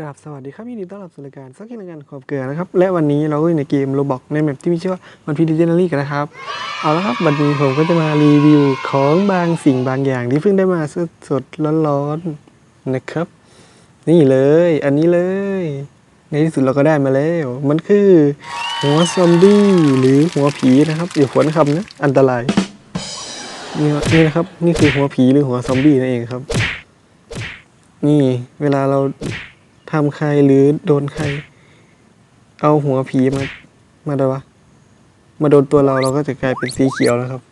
กราบสวัสดีครับยินดีต้อนรับสู่รายการสักกินการขอบเกลือนะครับ และวันนี้เราก็อยู่ในเกมโรบอกในแมปที่มีชื่อว่ามันพีดิเจน a รี่กันนะครับ เอาละครับ วันนี้ผมก็จะมารีวิวของบางสิ่งบางอย่างที่เพิ่งได้มาสดสดๆร้อนๆนะครับ นี่เลย อันนี้เลย ในที่สุดเราก็ได้มาแล้ว มันคือ หัวซอมบี้หรือหัวผีนะครับอย่าขวนคำนะอันตรายนี่นี่นะครับนี่คือหัวผีหรือหัวซอมบี้นั่นเองครับ นี่เวลาเรา ทำใครหรือโดนใคร เอาหัวผีมา มาได้วะ มาโดนตัวเราเราก็จะกลายเป็นสีเขียวแล้วครับ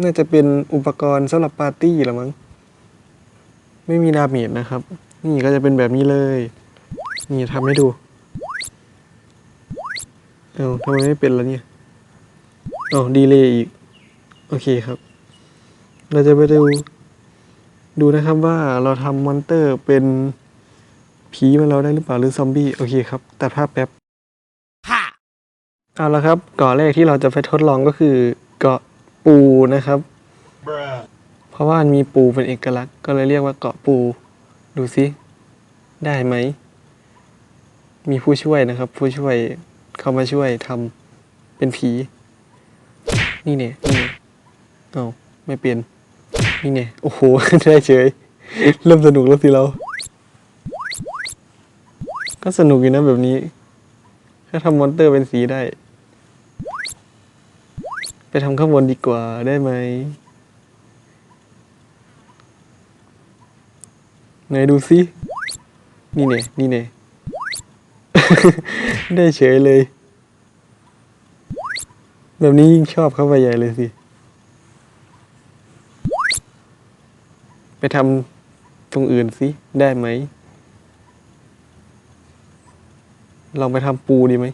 น่าจะเป็นอุปกรณ์สำหรับปาร์ตี้หรือมั้ง ไม่มีดาเมจนะครับ นี่ก็จะเป็นแบบนี้เลย นี่ทำให้ดู เอ้าทำไมไม่เป็นแล้วเนี่ยอ๋อดีเลยอีก โอเคครับ เราจะไปดู ดูนะครับว่าเราทำมอนเตอร์เป็นผีมันเราได้หรือเปล่าหรือซอมบี้โอเคครับตัดภาพแป๊บเอาละครับเกาะแรกที่เราจะไปทดลองก็คือเกาะปูนะครับ เพราะว่ามันมีปูเป็นเอกลักษณ์ก็เลยเรียกว่าเกาะปู ดูสิได้ไหม มีผู้ช่วยนะครับ ผู้ช่วยเข้ามาช่วยทำเป็นผี นี่เนี่ยนี่เนี่ยเอาไม่เปลี่ยน นี่ไง โอ้โห ได้เฉย เริ่มสนุกแล้วสิเรา ก็สนุกอยู่นะแบบนี้ ถ้าทำมอนเตอร์เป็นสีได้ ไปทำข้างบนดีกว่าได้ไหมไหนดูสิ นี่เนี่ยนี่เนี่ยได้เฉยเลย แบบนี้ยิ่งชอบเข้าไปใหญ่เลยสิ ไปทำตรงอื่นสิได้ไหมลองไปทำปูดีไหม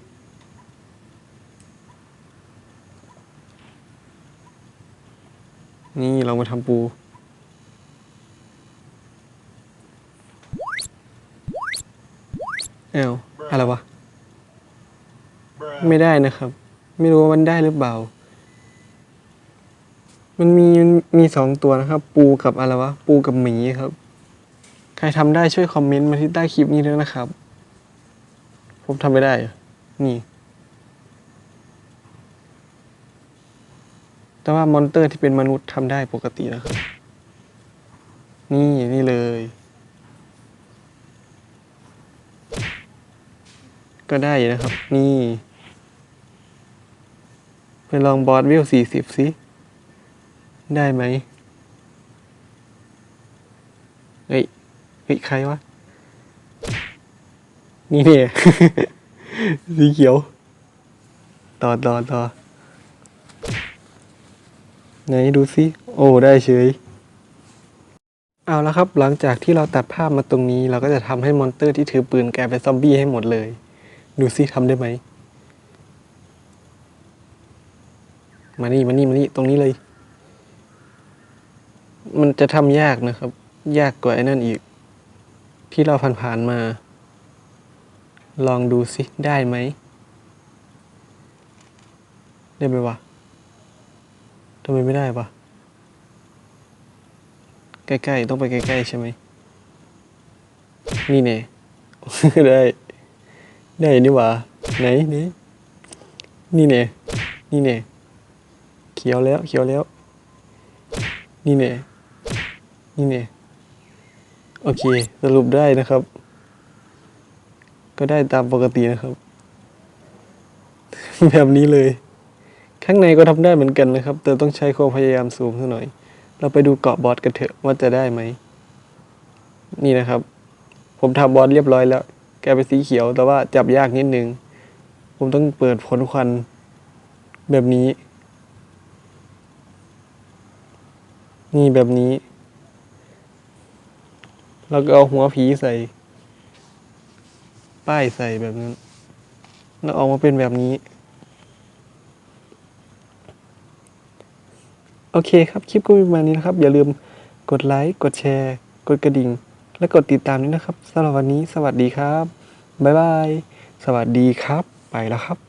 นี่ลองไปทำปู เอ้าอะไรวะ ไม่ได้นะครับ ไม่รู้ว่ามันได้หรือเปล่า มันมีมีสองตัวนะครับ ปูกับอะไรวะ ปูกับหมีครับ ใครทำได้ช่วยคอมเมนต์มาที่ใต้คลิปนี้ด้วยนะครับ ผมทำไม่ได้ นี่ แต่ว่ามอนเตอร์ที่เป็นมนุษย์ทำได้ปกตินะครับ นี่นี่เลย ก็ได้นะครับ นี่ ไปลองบอสวิวสี่สิบสิ ได้ไหมเฮ้ยเฮ้ยใครวะ นี่เนี่ย สีเขียว ต่อต่อต่อไหนดูสิ โอ้ ได้เฉย เอาละครับ หลังจากที่เราตัดภาพมาตรงนี้ เราก็จะทำให้มอนเตอร์ที่ถือปืนกลายเป็นซอมบี้ให้หมดเลย ดูสิทำได้ไหม มานี่ มานี่ มานี่ ตรงนี้เลย จะทำยากนะครับ ยากกว่าไอ้นั่นอีก ที่เราผ่านๆมา ลองดูสิได้ไหม ได้ไหมวะทำไมไม่ได้วะใกล้ๆ ต้องไปใกล้ๆ ใช่ไหม นี่เน่ได้ ได้นี่หว่า ไหนนี่นี่เน่นี่เน่เขียวแล้วเขียวแล้ว นี่เน่ นี่เน่โอเค สรุปได้นะครับ ก็ได้ตามปกตินะครับ แบบนี้เลย ข้างในก็ทำได้เหมือนกันนะครับ แต่ต้องใช้ความพยายามสูงสักหน่อย เราไปดูเกาะบอสกันเถอะว่าจะได้ไหม นี่นะครับ ผมทำบอสเรียบร้อยแล้ว แกเป็นสีเขียว แต่ว่าจับยากนิดนึง ผมต้องเปิดผลควันแบบนี้ นี่แบบนี้ แล้วก็เอาหัวผีใส่ ป้ายใส่แบบนั้น แล้วออกมาเป็นแบบนี้ โอเคครับ คลิปก็ประมาณนี้นะครับ อย่าลืมกดไลค์ กดแชร์ กดกระดิ่ง และกดติดตามด้วยนะครับสำหรับวันนี้ สวัสดีครับ บ๊ายบาย สวัสดีครับ ไปแล้วครับ